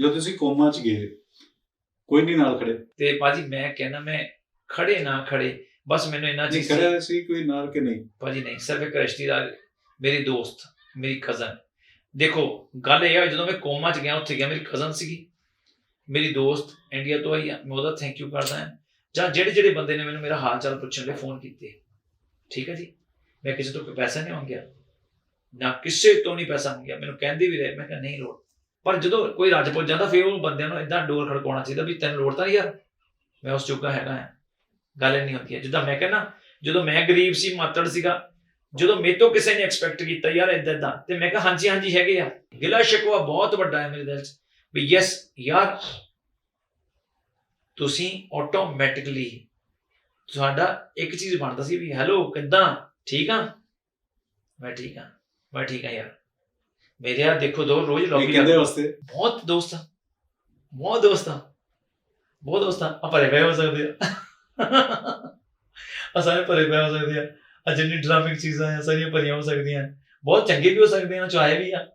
ਜਦੋਂ ਤੁਸੀਂ ਕੋਮਾ ਚ ਗਏ ਕੋਈ ਨਹੀਂ ਨਾਲ ਖੜੇ। ਤੇ ਭਾਜੀ ਮੈਂ ਕਹਿੰਦਾ ਮੈਂ ਖੜੇ ਨਾ ਖੜੇ ਬਸ ਮੈਨੂੰ ਇੰਨਾ ਜੀ ਖੜਾ ਸੀ ਕੋਈ ਨਾਲ ਕਿ ਨਹੀਂ? ਭਾਜੀ ਨਹੀਂ ਸਿਰਫ ਇੱਕ ਰਿਸ਼ਤੇਦਾਰ ਮੇਰੀ ਦੋਸਤ ਮੇਰੀ ਕਜ਼ਨ ਦੇਖੋ ਗੱਲ ਇਹ ਹੈ ਜਦੋਂ ਮੈਂ ਕੋਮਾ ਚ ਗਿਆ ਉੱਥੇ ਗਿਆ ਮੇਰੀ ਕਜ਼ਨ ਸੀਗੀ। ਮੇਰੀ ਦੋਸਤ ਇੰਡੀਆ ਤੋਂ ਆਈ ਆ ਮੈਂ ਉਹਦਾ ਥੈਂਕ ਯੂ ਕਰਦਾ ਹਾਂ। ਜਾਂ ਜਿਹੜੇ ਜਿਹੜੇ ਬੰਦੇ ਨੇ ਮੈਨੂੰ ਮੇਰਾ ਹਾਲ ਚਾਲ ਪੁੱਛਣ ਲਈ ਫੋਨ ਕੀਤੇ। ਠੀਕ ਹੈ ਜੀ? ਮੈਂ ਕਿਸੇ ਤੋਂ ਕੋਈ ਪੈਸਾ ਨਹੀਂ ਮੰਗਿਆ ਨਾ ਕਿਸੇ ਤੋਂ ਨਹੀਂ ਪੈਸਾ ਮੰਗਿਆ। ਮੈਨੂੰ ਕਹਿੰਦੇ ਵੀ ਰਹੇ ਮੈਂ ਕਿਹਾ ਨਹੀਂ ਲੋੜ ਪਰ ਜਦੋਂ ਕੋਈ ਰੱਜ ਪੁੱਜ ਜਾਂਦਾ, ਫਿਰ ਉਹ ਬੰਦਿਆਂ ਨੂੰ ਇਦਾਂ ਡੋਰ ਖੜਕਾਉਣਾ ਚਾਹੀਦਾ ਵੀ ਤੈਨੂੰ ਲੋੜ ਤਾਂ ਯਾਰ। ਮੈਂ ਉਸ ਚੁੱਕਾ ਹੈਗਾ ਆ ਗੱਲ ਇਹ ਨਹੀਂ ਹੁੰਦੀ ਹੈ, ਜਿੱਦਾਂ ਮੈਂ ਕਹਿੰਦਾ, ਜਦੋਂ ਮੈਂ ਗਰੀਬ ਸੀ, ਮਾਤੜ ਸੀਗਾ, ਜਦੋਂ ਮੇਰੇ ਤੋਂ ਕਿਸੇ ਨੇ ਐਕਸਪੈਕਟ ਕੀਤਾ ਯਾਰ ਇਦਾਂ ਇਦਾਂ ਤੇ ਮੈਂ ਕਿਹਾ ਹਾਂਜੀ ਹਾਂਜੀ ਹੈਗੇ ਆ। ਗਿਲਾ ਸ਼ਿਕਵਾ ਬਹੁਤ ਵੱਡਾ ਹੈ ਮੇਰੇ ਦਿਲ 'ਚ ਵੀ ਯੈਸ ਯਾਰ, ਤੁਸੀਂ ਆਟੋਮੈਟਿਕਲੀ ਤੁਹਾਡਾ ਇੱਕ ਚੀਜ਼ ਬਣਦਾ ਸੀ ਵੀ ਹੈਲੋ ਕਿੱਦਾਂ? ਠੀਕ ਆ ਮੈਂ ਠੀਕ ਆ ਮੈਂ ਠੀਕ ਆ ਯਾਰ। ਮੇਰੇ ਆ ਦੇਖੋ ਦੋ ਰੋਜ਼ ਲੌਬੀ ਕਹਿੰਦੇ ਵਾਸਤੇ ਬਹੁਤ ਦੋਸਤ ਆ। ਬਹੁਤ ਦੋਸਤ ਆ। ਬਹੁਤ ਦੋਸਤ ਆ। ਆ ਭਰੇ ਪਏ ਹੋ ਸਕਦੇ ਆ। ਸਾਰੇ ਭਰੇ ਪਏ ਹੋ ਸਕਦੇ ਆ। ਜਿੰਨੀ ਡਰਾਮਿਕ ਚੀਜ਼ਾਂ ਆ ਸਾਰੀਆਂ ਭਰੀਆਂ ਹੋ ਸਕਦੀਆਂ। ਬਹੁਤ ਚੰਗੇ ਵੀ ਹੋ ਸਕਦੇ ਆ ਚਾਹੇ ਵੀ ਆ।